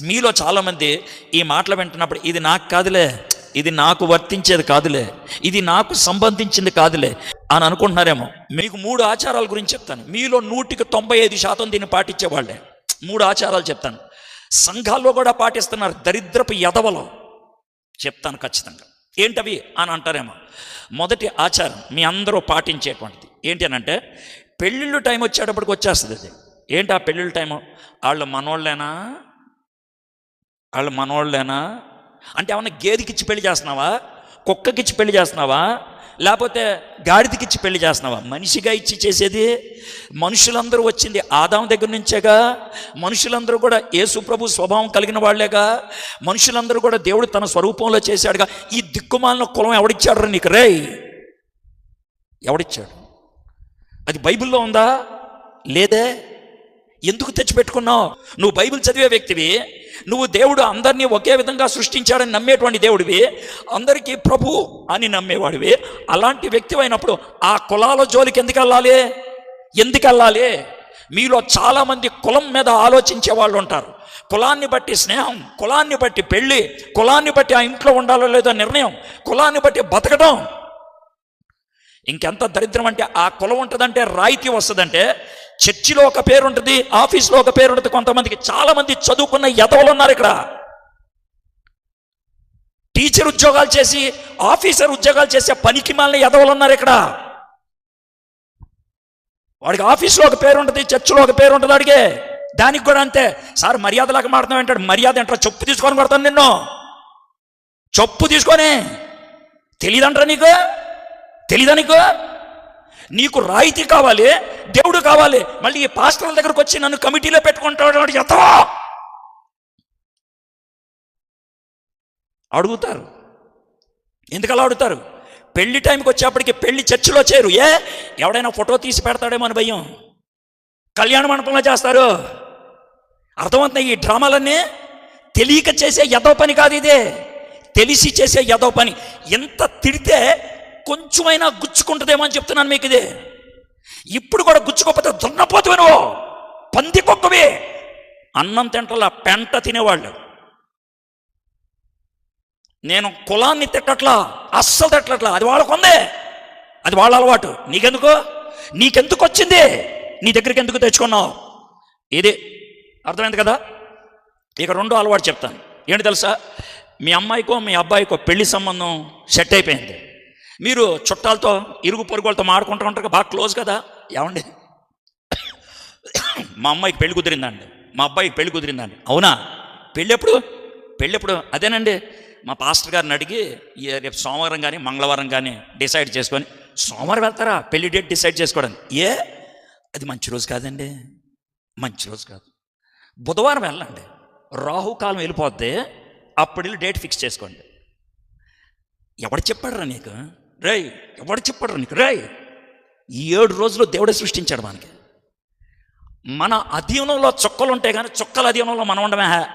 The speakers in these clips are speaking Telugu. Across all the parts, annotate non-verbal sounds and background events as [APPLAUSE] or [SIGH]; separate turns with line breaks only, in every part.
మీలో చాలామంది ఈ మాటలు వింటున్నప్పుడు ఇది నాకు కాదులే ఇది నాకు వర్తించేది కాదులే ఇది నాకు సంబంధించింది కాదులే అని అనుకుంటున్నారేమో. మీకు మూడు ఆచారాల గురించి చెప్తాను. మీలో నూటికి తొంభై ఐదు శాతం దీన్ని పాటించేవాళ్ళే మూడు ఆచారాలు చెప్తాను. సంఘాల్లో కూడా పాటిస్తున్నారు దరిద్రపు ఎదవలో చెప్తాను ఖచ్చితంగా. ఏంటవి అని అంటారేమో. మొదటి ఆచారం మీ అందరూ పాటించేటువంటిది. ఏంటి అని అంటే పెళ్ళిళ్ళు టైం వచ్చేటప్పటికి వచ్చేస్తుంది అది. ఏంటి ఆ పెళ్ళిళ్ళ టైము? వాళ్ళు మనోళ్ళేనా? వాళ్ళు మనవాళ్ళేనా అంటే ఏమన్నా గేదెకిచ్చి పెళ్ళి చేస్తున్నావా? కుక్కకిచ్చి పెళ్ళి చేస్తున్నావా? లేకపోతే గాడిదకిచ్చి పెళ్ళి చేస్తున్నావా? మనిషిగా ఇచ్చి చేసేది మనుషులందరూ వచ్చింది ఆదాం దగ్గర నుంచేగా? మనుషులందరూ కూడా యేసుప్రభు స్వభావం కలిగిన వాళ్ళేగా? మనుషులందరూ కూడా దేవుడు తన స్వరూపంలో చేశాడుగా? ఈ దిక్కుమాలిన కులం ఎవడిచ్చాడు నీకు? రే ఎవడిచ్చాడు? అది బైబిల్లో ఉందా? లేదే? ఎందుకు తెచ్చిపెట్టుకున్నావు? నువ్వు బైబిల్ చదివే వ్యక్తివి నువ్వు దేవుడు అందరినీ ఒకే విధంగా సృష్టించాడని నమ్మేటువంటి దేవుడివి. అందరికీ ప్రభు అని నమ్మేవాడివి. అలాంటి వ్యక్తి అయినప్పుడు ఆ కులాల జోలికి ఎందుకు వెళ్ళాలి? ఎందుకు వెళ్ళాలి? మీలో చాలామంది కులం మీద ఆలోచించే వాళ్ళు ఉంటారు. కులాన్ని బట్టి స్నేహం కులాన్ని బట్టి పెళ్ళి కులాన్ని బట్టి ఆ ఇంట్లో ఉండాలో లేదో నిర్ణయం కులాన్ని బట్టి బతకడం ఇంకెంత దరిద్రం అంటే ఆ కులం ఉంటుందంటే రాయితీ వస్తుందంటే చర్చిలో ఒక పేరు ఉంటుంది ఆఫీస్లో ఒక పేరు ఉంటుంది కొంతమందికి చాలామంది చదువుకున్న ఎదవలు ఉన్నారు ఇక్కడ. టీచర్ ఉద్యోగాలు చేసి ఆఫీసర్ ఉద్యోగాలు చేసే పనికి మాలిన ఎదవలు ఉన్నారు ఇక్కడ. వాడికి ఆఫీస్లో ఒక పేరు ఉంటుంది చర్చిలో ఒక పేరు ఉంటుంది వాడికి దానికి కూడా అంతే. సార్ మర్యాదలాగా మాడతాం అంటాడు మర్యాద ఏంటో చెప్పు తీసుకొని కొడతాను నిన్ను. చెప్పు తీసుకొని. తెలియదంటారా నీకు? తెలియదా నీకు? నీకు రాయితీ కావాలి దేవుడు కావాలి. మళ్ళీ ఈ పాస్టర్ల దగ్గరకు వచ్చి నన్ను కమిటీలో పెట్టుకుంటాడు వాడు ఎత్తవా? అడుగుతారు. ఎందుకలా అడుగుతారు? పెళ్ళి టైంకి వచ్చేప్పటికి పెళ్ళి చర్చిలో చేరు. ఏ? ఎవడైనా ఫోటో తీసి పెడతాడేమో అని భయం. కళ్యాణ మండపంలో చేస్తారు. అర్థమవుతున్నాయి ఈ డ్రామాలన్నీ? తెలియక చేసే యదో పని కాదు ఇదే. తెలిసి చేసే యదో పని. ఎంత తిడితే కొంచెమైనా గుచ్చుకుంటుందేమో అని చెప్తున్నాను మీకు ఇది. ఇప్పుడు కూడా గుచ్చుకోకపోతే దున్నపోతువి నువ్వు పందికొక్కవి అన్నం తింటలా పెంట తినేవాళ్ళు. నేను కులాన్ని తిట్టట్లా అస్సలు తిట్టట్లా. అది వాళ్ళకుందే. అది వాళ్ళ అలవాటు. నీకెందుకు? నీకెందుకు వచ్చింది నీ దగ్గరికి ఎందుకు తెచ్చుకున్నావు? ఇది అర్థమైంది కదా? ఇక రెండో అలవాటు చెప్తాను. ఏంటి తెలుసా? మీ అమ్మాయికో మీ అబ్బాయికో పెళ్ళి సంబంధం సెట్ అయిపోయింది. మీరు చుట్టాలతో ఇరుగు పొరుగు వాళ్ళతో మాడుకుంటూ ఉంటారు బాగా క్లోజ్ కదా? ఏమండి? మా అమ్మాయికి పెళ్ళి కుదిరిందండి. మా అబ్బాయికి పెళ్ళి కుదిరిందండి. అవునా? పెళ్ళి ఎప్పుడు పెళ్ళి ఎప్పుడు అదేనండి. మా పాస్టర్ గారిని అడిగి రేపు సోమవారం కానీ మంగళవారం కానీ డిసైడ్ చేసుకొని సోమవారం వెళ్తారా? పెళ్ళి డేట్ డిసైడ్ చేసుకోవడానికి. ఏ? అది మంచి రోజు కాదండి. మంచి రోజు కాదు. బుధవారం వెళ్ళండి. రాహుకాలం వెళ్ళిపోతే అప్పుడు వెళ్ళి డేట్ ఫిక్స్ చేసుకోండి. ఎవడు చెప్పాడురా నీకు? రేయ్ ఎవడు చెప్పాడురా నీకు? రేయ్ ఈ ఏడు రోజులు దేవుడే సృష్టించాడు మనకి. మన అధీనంలో చొక్కలు ఉంటాయి కానీ చొక్కల అధీనంలో మనం ఉండమే.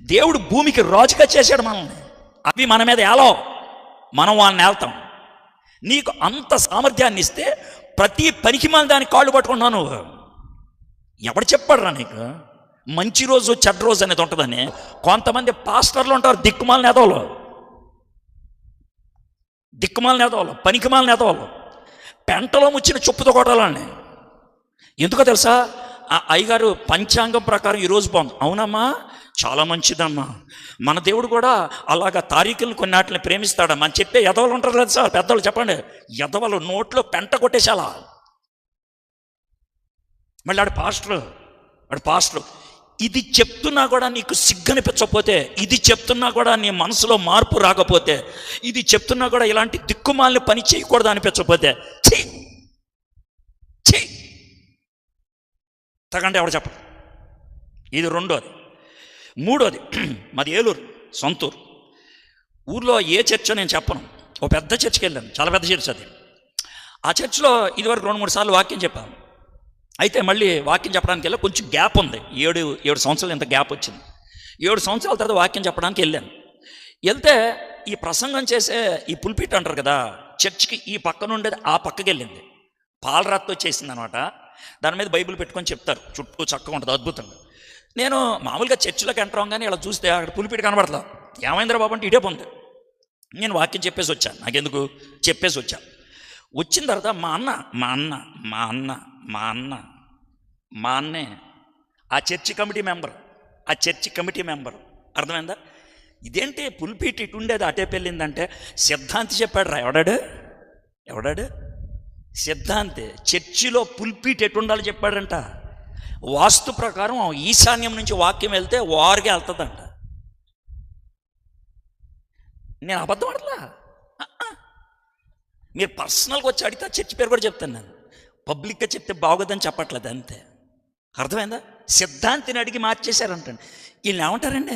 దేవుడు భూమికి రాజుగా చేశాడు మనల్ని. అవి మన మీద ఏలో మనం వాళ్ళని ఏళ్తాం నీకు అంత సామర్థ్యాన్ని ఇస్తే ప్రతి పనికి మన దానికి కాళ్ళు పట్టుకుంటున్నావు నువ్వు. ఎవడు చెప్పాడురా నీకు? మంచి రోజు చెడ్డ రోజు అనేది ఉంటుందని కొంతమంది పాస్టర్లు ఉంటారు దిక్కుమాల నేతలు దిక్కుమాల నేతలు పనికిమాల నేతలు పెంటలో ముచ్చిన చెప్పుతో కొట్టాలని ఎందుకో తెలుసా? ఆ అయ్యగారు పంచాంగం ప్రకారం ఈరోజు బాగుంది. అవునమ్మా చాలా మంచిదమ్మా. మన దేవుడు కూడా అలాగా తారీఖులను కొన్ని వాటిని ప్రేమిస్తాడమ్మా అని చెప్పే ఎదవలు ఉంటారు కదా సార్ పెద్దవాళ్ళు చెప్పండి. ఎదవలు నోట్లో పెంట కొట్టేశాలా? మళ్ళీ ఆడు పాస్టర్ ఆడు పాస్టర్. ఇది చెప్తున్నా కూడా నీకు సిగ్గనిపించకపోతే ఇది చెప్తున్నా కూడా నీ మనసులో మార్పు రాకపోతే ఇది చెప్తున్నా కూడా ఇలాంటి దిక్కుమాలని పని చేయకూడదు అనిపించకపోతే ఛీ! ఛీ! తగంటే ఎవడు చెప్పడు ఇది రెండోది. మూడోది [CLEARS THROAT] మాది ఏలూరు సొంతూరు. ఊర్లో ఏ చర్చో నేను చెప్పను. ఓ పెద్ద చర్చికి వెళ్ళాను. చాలా పెద్ద చర్చ్ అది. ఆ చర్చిలో ఇదివరకు రెండు మూడు సార్లు వాక్యం చెప్పాను. అయితే మళ్ళీ వాక్యం చెప్పడానికి వెళ్ళి కొంచెం గ్యాప్ ఉంది. ఏడు ఏడు సంవత్సరాలు ఇంత గ్యాప్ వచ్చింది. ఏడు సంవత్సరాల తర్వాత వాక్యం చెప్పడానికి వెళ్ళాను. వెళ్తే ఈ ప్రసంగం చేసే ఈ పుల్పిట్ అంటారు కదా చర్చికి ఈ పక్క ఉండేది ఆ పక్కకి వెళ్ళింది. పాలరాత్తో చేసింది అనమాట దాని మీద బైబిల్ పెట్టుకొని చెప్తారు. చుట్టూ చక్కగా ఉంటుంది అద్భుతంగా నేను మామూలుగా చర్చిలోకి ఎంటర్ కానీ ఇలా చూస్తే అక్కడ పులిపిడి కనబడతా ఏమైందిరా బాబు అంటే ఇటే పొంది. నేను వాక్యం చెప్పేసి వచ్చాను. నాకెందుకు? చెప్పేసి వచ్చాను వచ్చిన తర్వాత మా అన్న మా అన్న మా అన్న మా అన్న మా అన్నే ఆ చర్చి కమిటీ మెంబర్ ఆ చర్చి కమిటీ మెంబర్. అర్థమైందా? ఇదేంటి పుల్పీట్ ఇటు ఉండేది అటే పెళ్ళిందంటే? సిద్ధాంతి చెప్పాడు రా ఎవడాడు? ఎవడాడు? సిద్ధాంతి చర్చిలో పుల్పీట్ ఎటు చెప్పాడంట. వాస్తు ప్రకారం ఈశాన్యం నుంచి వాక్యం వెళ్తే వారికి వెళ్తుందంట. నేను అబద్ధం ఆడలా? మీరు పర్సనల్గా వచ్చి అడిగితే ఆ చర్చి పేరు కూడా చెప్తాను నేను. పబ్లిక్గా చెప్తే బాగోదని చెప్పట్లేదు అంతే. అర్థమైందా? సిద్ధాంతిని అడిగి మార్చేశారంటండి. వీళ్ళు ఏమంటారండి